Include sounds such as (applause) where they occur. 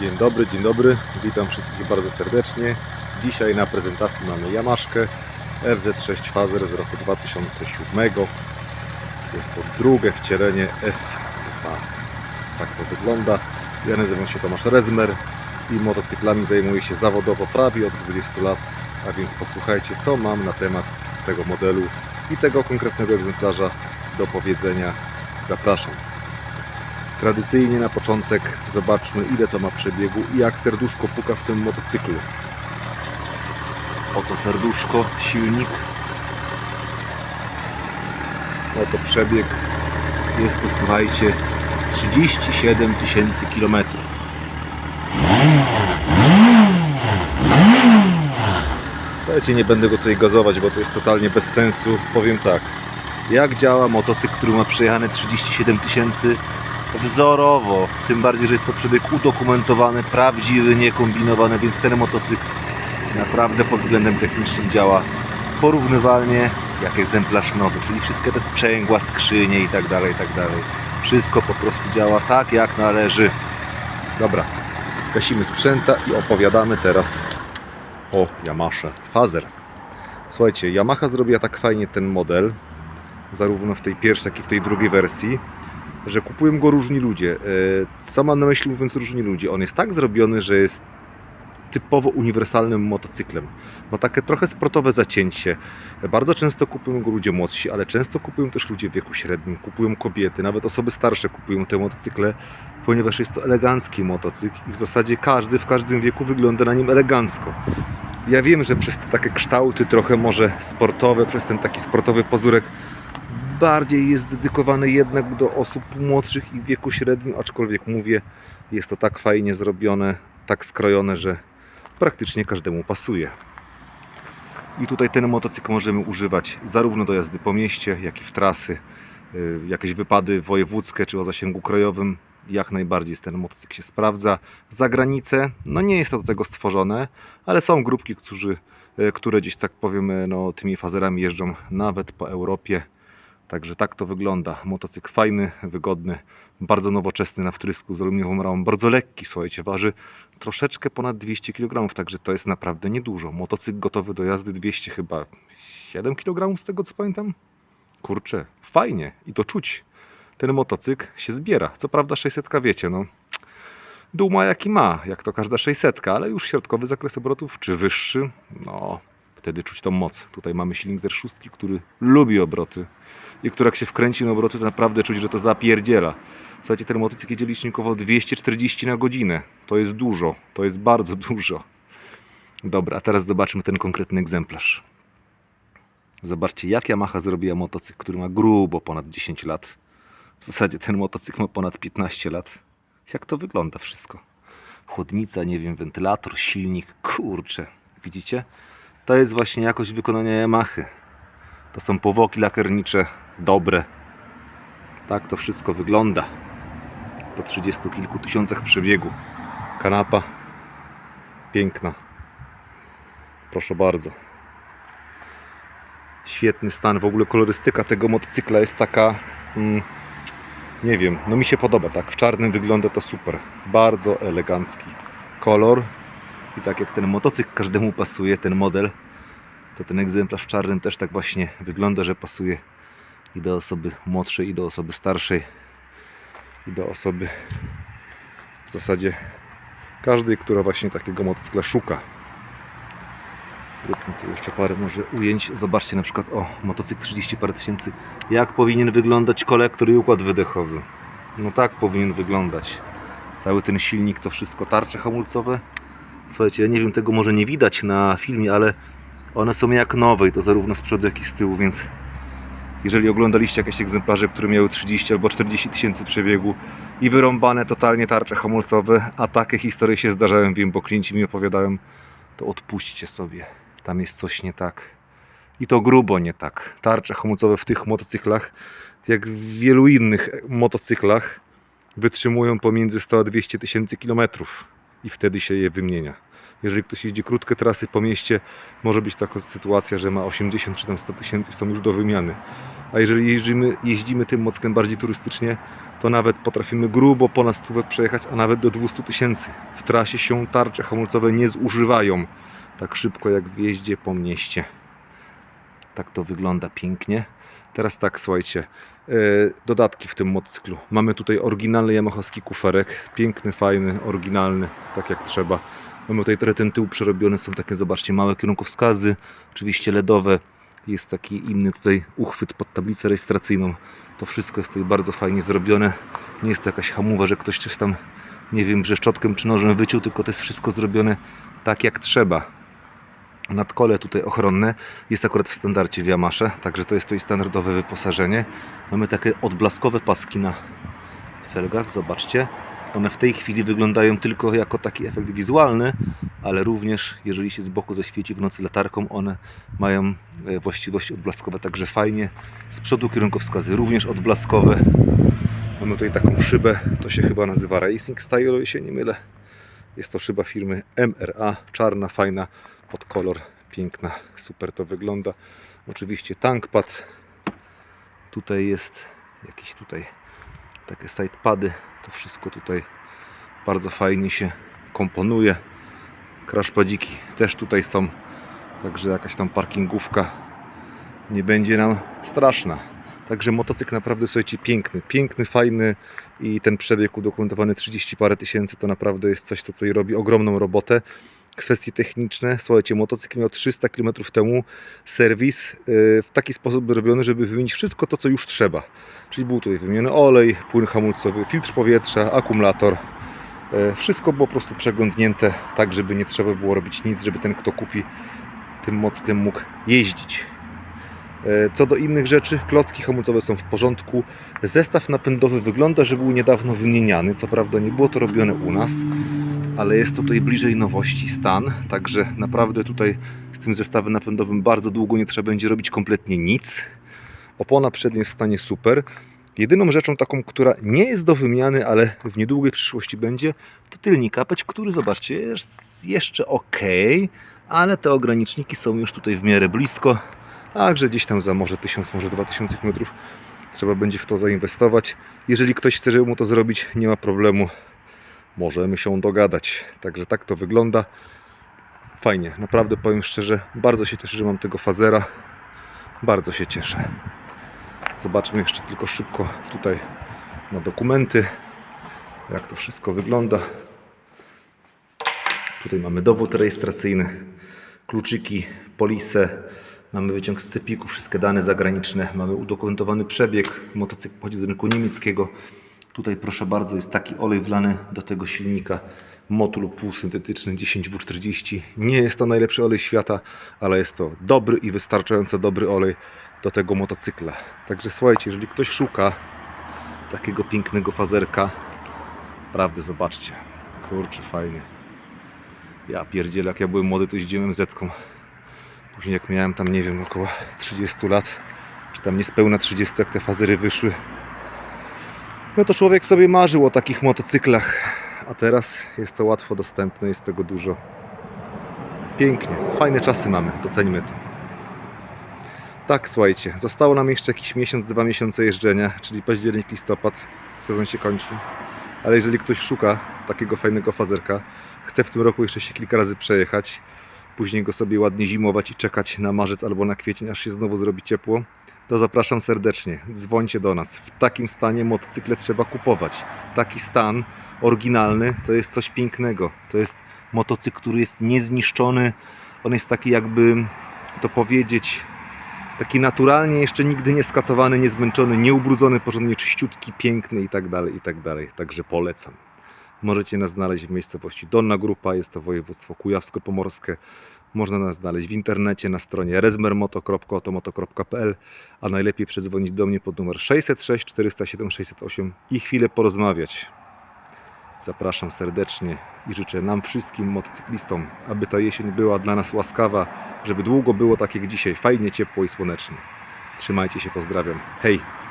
Dzień dobry, dzień dobry. Witam wszystkich bardzo serdecznie. Dzisiaj na prezentacji mamy Yamaszkę FZ6 Fazer z roku 2007. Jest to drugie wcielenie S2. Tak to wygląda. Ja nazywam się Tomasz Rezmer i motocyklami zajmuję się zawodowo prawie od 20 lat. A więc posłuchajcie, co mam na temat tego modelu i tego konkretnego egzemplarza do powiedzenia. Zapraszam. Tradycyjnie na początek zobaczmy ile to ma przebiegu i jak serduszko puka w tym motocyklu. Oto serduszko, silnik. Oto przebieg. Jest to słuchajcie 37 tysięcy kilometrów. Słuchajcie, nie będę go tutaj gazować, bo to jest totalnie bez sensu. Powiem tak. Jak działa motocykl, który ma przejechane 37 tysięcy wzorowo. Tym bardziej, że jest to przebieg udokumentowany, prawdziwy, niekombinowany, więc ten motocykl naprawdę pod względem technicznym działa porównywalnie jak egzemplarz nowy, czyli wszystkie te sprzęgła, skrzynie i tak dalej, i tak dalej. Wszystko po prostu działa tak jak należy. Dobra, gasimy sprzęta i opowiadamy teraz o Yamasze Fazer. Słuchajcie, Yamaha zrobiła tak fajnie ten model, zarówno w tej pierwszej, jak i w tej drugiej wersji, że kupują go różni ludzie. E, Co mam na myśli mówiąc różni ludzie? On jest tak zrobiony, że jest typowo uniwersalnym motocyklem. Ma takie trochę sportowe zacięcie. Bardzo często kupują go ludzie młodsi, ale często kupują też ludzie w wieku średnim, kupują kobiety, nawet osoby starsze kupują te motocykle, ponieważ jest to elegancki motocykl i w zasadzie każdy w każdym wieku wygląda na nim elegancko. Ja wiem, że przez te takie kształty trochę może sportowe, przez ten taki sportowy pozurek bardziej jest dedykowany jednak do osób młodszych i wieku średnim, aczkolwiek mówię, jest to tak fajnie zrobione, tak skrojone, że praktycznie każdemu pasuje. I tutaj ten motocykl możemy używać zarówno do jazdy po mieście, jak i w trasy, y, jakieś wypady wojewódzkie czy o zasięgu krajowym. Jak najbardziej ten motocykl się sprawdza. Za granicę, no nie jest to do tego stworzone, ale są grupki, którzy, y, które gdzieś tak powiem, y, no, tymi fazerami jeżdżą nawet po Europie. Także tak to wygląda. Motocykl fajny, wygodny, bardzo nowoczesny na wtrysku z aluminiową ramą, bardzo lekki, słuchajcie, waży troszeczkę ponad 200 kg, także to jest naprawdę niedużo. Motocykl gotowy do jazdy 200 chyba 7 kg z tego co pamiętam. Kurczę, fajnie i to czuć. Ten motocykl się zbiera. Co prawda 600 wiecie, no dół ma jaki ma, jak to każda 600, ale już środkowy zakres obrotów czy wyższy, no wtedy czuć tą moc. Tutaj mamy silnik z 6 który lubi obroty i który jak się wkręci na obroty, to naprawdę czuć, że to zapierdziela. Słuchajcie, ten motocykl jedzie licznikowo 240 na godzinę. To jest dużo, to jest bardzo (laughs) dużo. Dobra, a teraz zobaczmy ten konkretny egzemplarz. Zobaczcie, jak Yamaha zrobiła motocykl, który ma grubo ponad 10 lat. W zasadzie ten motocykl ma ponad 15 lat. Jak to wygląda wszystko? Chłodnica, nie wiem, wentylator, silnik, kurczę. Widzicie? To jest właśnie jakość wykonania Yamahy. To są powłoki lakiernicze dobre. Tak to wszystko wygląda. Po 30 kilku tysiącach przebiegu. Kanapa piękna. Proszę bardzo. Świetny stan. W ogóle kolorystyka tego motocykla jest taka. Mm, nie wiem, no mi się podoba tak. W czarnym wygląda to super. Bardzo elegancki kolor. I tak jak ten motocykl każdemu pasuje, ten model, to ten egzemplarz w czarnym też tak właśnie wygląda, że pasuje i do osoby młodszej, i do osoby starszej, i do osoby w zasadzie każdej, która właśnie takiego motocykla szuka. Zróbmy tu jeszcze parę może ujęć. Zobaczcie na przykład, o, motocykl 30 parę tysięcy. Jak powinien wyglądać kolektor i układ wydechowy? No tak powinien wyglądać. Cały ten silnik, to wszystko, tarcze hamulcowe. Słuchajcie, ja nie wiem, tego może nie widać na filmie, ale one są jak nowe i to zarówno z przodu, jak i z tyłu, więc jeżeli oglądaliście jakieś egzemplarze, które miały 30 albo 40 tysięcy przebiegu i wyrąbane totalnie tarcze hamulcowe, a takie historie się zdarzają, wiem, bo klienci mi opowiadają, to odpuśćcie sobie. Tam jest coś nie tak. I to grubo nie tak. Tarcze hamulcowe w tych motocyklach, jak w wielu innych motocyklach, wytrzymują pomiędzy 100 a 200 tysięcy kilometrów i wtedy się je wymienia. Jeżeli ktoś jeździ krótkie trasy po mieście, może być taka sytuacja, że ma 80 czy tam 100 tysięcy, są już do wymiany. A jeżeli jeździmy, jeździmy tym mockiem bardziej turystycznie, to nawet potrafimy grubo ponad stówę przejechać, a nawet do 200 tysięcy. W trasie się tarcze hamulcowe nie zużywają tak szybko jak w jeździe po mieście. Tak to wygląda pięknie. Teraz tak, słuchajcie, e, dodatki w tym motocyklu. Mamy tutaj oryginalny yamahowski kuferek, piękny, fajny, oryginalny, tak jak trzeba. Mamy tutaj trochę ten tył przerobiony, są takie, zobaczcie, małe kierunkowskazy, oczywiście LEDowe. Jest taki inny tutaj uchwyt pod tablicę rejestracyjną. To wszystko jest tutaj bardzo fajnie zrobione. Nie jest to jakaś hamowa, że ktoś coś tam, nie wiem, brzeszczotkiem czy nożem wyciął, tylko to jest wszystko zrobione tak jak trzeba. Nadkole tutaj ochronne jest akurat w standardzie w Yamasze, także to jest tutaj standardowe wyposażenie. Mamy takie odblaskowe paski na felgach, zobaczcie. One w tej chwili wyglądają tylko jako taki efekt wizualny, ale również jeżeli się z boku zaświeci w nocy latarką, one mają e, właściwości odblaskowe, także fajnie. Z przodu kierunkowskazy również odblaskowe. Mamy tutaj taką szybę, to się chyba nazywa Racing Style, o ile się nie mylę. Jest to szyba firmy MRA, czarna, fajna, pod kolor, piękna, super to wygląda. Oczywiście tankpad. Tutaj jest jakieś tutaj takie sidepady. To wszystko tutaj bardzo fajnie się komponuje. Crashpadziki też tutaj są. Także jakaś tam parkingówka nie będzie nam straszna. Także motocykl naprawdę słuchajcie piękny, piękny, fajny i ten przebieg udokumentowany 30 parę tysięcy to naprawdę jest coś, co tutaj robi ogromną robotę. Kwestie techniczne, słuchajcie, motocykl miał 300 km temu serwis yy, w taki sposób robiony, żeby wymienić wszystko to, co już trzeba. Czyli był tutaj wymieniony olej, płyn hamulcowy, filtr powietrza, akumulator. Yy, Wszystko było po prostu przeglądnięte, tak żeby nie trzeba było robić nic, żeby ten, kto kupi tym motocyklem mógł jeździć. E, Co do innych rzeczy, klocki hamulcowe są w porządku. Zestaw napędowy wygląda, że był niedawno wymieniany. Co prawda nie było to robione u nas, ale jest tutaj bliżej nowości stan. Także naprawdę tutaj z tym zestawem napędowym bardzo długo nie trzeba będzie robić kompletnie nic. Opona przednia jest w stanie super. Jedyną rzeczą taką, która nie jest do wymiany, ale w niedługiej przyszłości będzie, to tylnik kapeć, który zobaczcie jest jeszcze ok, ale te ograniczniki są już tutaj w miarę blisko. Także gdzieś tam za może 1000, może 2000 km trzeba będzie w to zainwestować. Jeżeli ktoś chce, mu to zrobić, nie ma problemu. Możemy się dogadać. Także tak to wygląda. Fajnie, naprawdę powiem szczerze, bardzo się cieszę, że mam tego fazera. Bardzo się cieszę. Zobaczmy jeszcze tylko szybko tutaj na dokumenty, jak to wszystko wygląda. Tutaj mamy dowód rejestracyjny, kluczyki, polisę, mamy wyciąg z cepiku, wszystkie dane zagraniczne, mamy udokumentowany przebieg, motocykl pochodzi z rynku niemieckiego. Tutaj proszę bardzo jest taki olej wlany do tego silnika, motul półsyntetyczny 10W40. Nie jest to najlepszy olej świata, ale jest to dobry i wystarczająco dobry olej do tego motocykla. Także słuchajcie, jeżeli ktoś szuka takiego pięknego fazerka, prawdę zobaczcie. Kurczę, fajnie. Ja pierdzielę, jak ja byłem młody, to jeździłem zetką. Później jak miałem tam, nie wiem, około 30 lat, czy tam niespełna 30, jak te fazery wyszły, no to człowiek sobie marzył o takich motocyklach. A teraz jest to łatwo dostępne, jest tego dużo. Pięknie, fajne czasy mamy, docenimy to. Tak, słuchajcie, zostało nam jeszcze jakiś miesiąc, dwa miesiące jeżdżenia, czyli październik, listopad, sezon się kończy. Ale jeżeli ktoś szuka takiego fajnego fazerka, chce w tym roku jeszcze się kilka razy przejechać, później go sobie ładnie zimować i czekać na marzec albo na kwiecień, aż się znowu zrobi ciepło, to zapraszam serdecznie. Dzwońcie do nas. W takim stanie motocykle trzeba kupować. Taki stan oryginalny to jest coś pięknego. To jest motocykl, który jest niezniszczony. On jest taki jakby to powiedzieć taki naturalnie jeszcze nigdy nie skatowany, niezmęczony, nieubrudzony, porządnie czyściutki, piękny i tak dalej, i tak dalej. Także polecam. Możecie nas znaleźć w miejscowości Dolna Grupa, jest to województwo kujawsko-pomorskie. Można nas znaleźć w internecie na stronie rezmermoto.otomoto.pl, a najlepiej przedzwonić do mnie pod numer 606 407 608 i chwilę porozmawiać. Zapraszam serdecznie i życzę nam wszystkim motocyklistom, aby ta jesień była dla nas łaskawa, żeby długo było tak jak dzisiaj, fajnie, ciepło i słonecznie. Trzymajcie się, pozdrawiam. Hej!